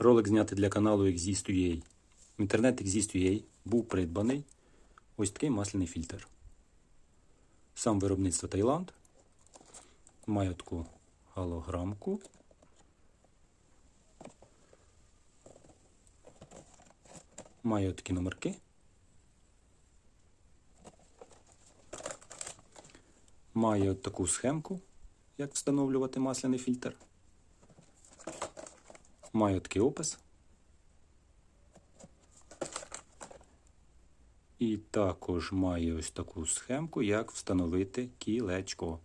Ролик знятий для каналу Exist.ua. Інтернет Exist.ua був придбаний ось такий масляний фільтр. Сам виробництво Таїланд. Має таку голограмку. Має такі номерки. Має таку схемку, як встановлювати масляний фільтр. Має такий опис. І також має ось таку схемку, як встановити кілечко.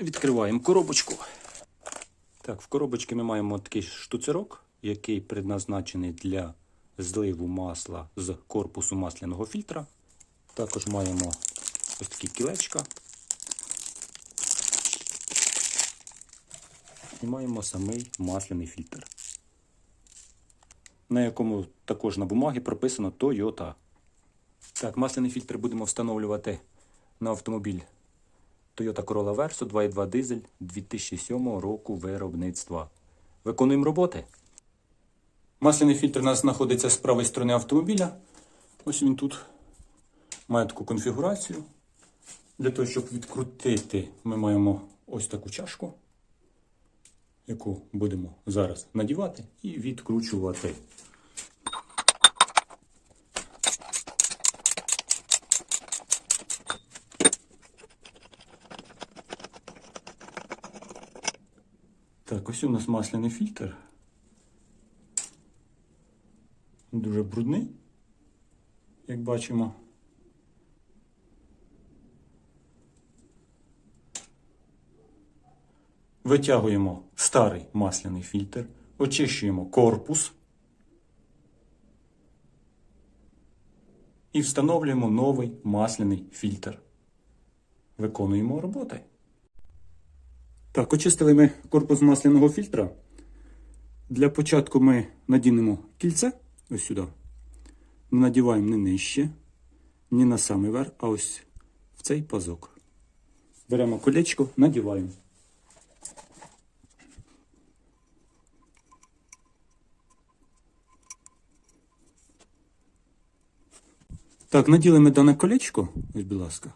Відкриваємо коробочку. Так, в коробочці ми маємо такий штуцерок, який предназначений для зливу масла з корпусу масляного фільтра. Також маємо ось такі кілечка. І маємо самий масляний фільтр, на якому також на бумагі прописано Toyota. Так, масляний фільтр будемо встановлювати на автомобіль Toyota Corolla Verso 2.2 дизель 2007 року виробництва. Виконуємо роботи. Масляний фільтр у нас знаходиться з правої сторони автомобіля. Ось він тут має таку конфігурацію. Для того, щоб відкрутити, ми маємо ось таку чашку, яку будемо зараз надівати і відкручувати. Так, ось у нас масляний фільтр. Дуже брудний, як бачимо. Витягуємо старий масляний фільтр, очищуємо корпус і встановлюємо новий масляний фільтр. Виконуємо роботи. Так, очистили ми корпус масляного фільтра. Для початку ми надінемо кільце ось сюди. Не надіваємо не нижче, ні на самий верх, а ось в цей пазок. Беремо колечко, надіваємо. Так, наділи ми дане колечко, ось, будь ласка.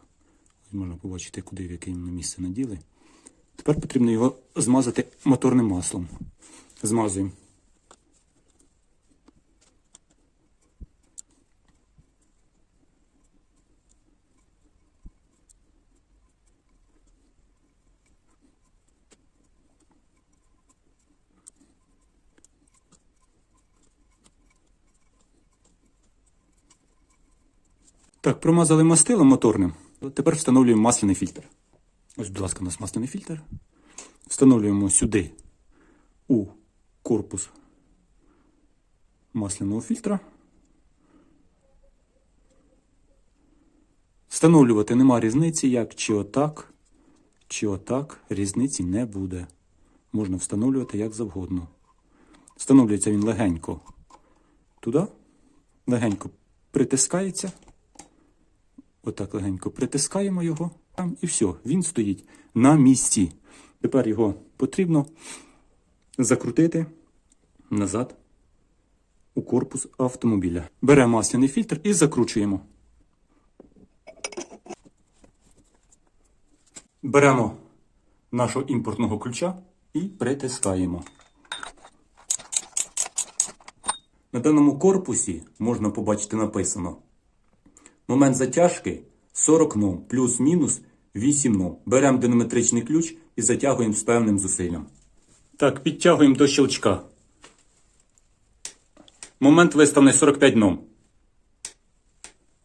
Ось можна побачити, куди в яке місце наділи. Тепер потрібно його змазати моторним маслом. Змазуємо. Так, промазали мастилом моторним. Тепер встановлюємо масляний фільтр. Ось, будь ласка, у нас масляний фільтр. Встановлюємо сюди у корпус масляного фільтра. Встановлювати нема різниці, як чи отак, чи отак. Різниці не буде. Можна встановлювати як завгодно. Встановлюється він легенько туди, легенько притискається. Отак легенько притискаємо його там і все, він стоїть на місці. Тепер його потрібно закрутити назад у корпус автомобіля. Беремо масляний фільтр і закручуємо. Беремо нашого імпортного ключа і притискаємо. На даному корпусі можна побачити написано Момент затяжки 40 ном плюс-мінус 8 ном. Беремо динаметричний ключ і затягуємо з певним зусиллям. Так, підтягуємо до щелчка. Момент виставлений 45 ном.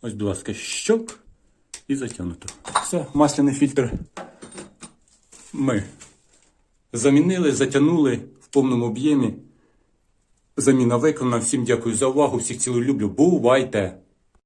Ось, будь ласка, щелк і затягнуто. Все, масляний фільтр ми замінили, затягнули в повному об'ємі. Заміна виконана. Всім дякую за увагу. Всіх цілую люблю. Бувайте!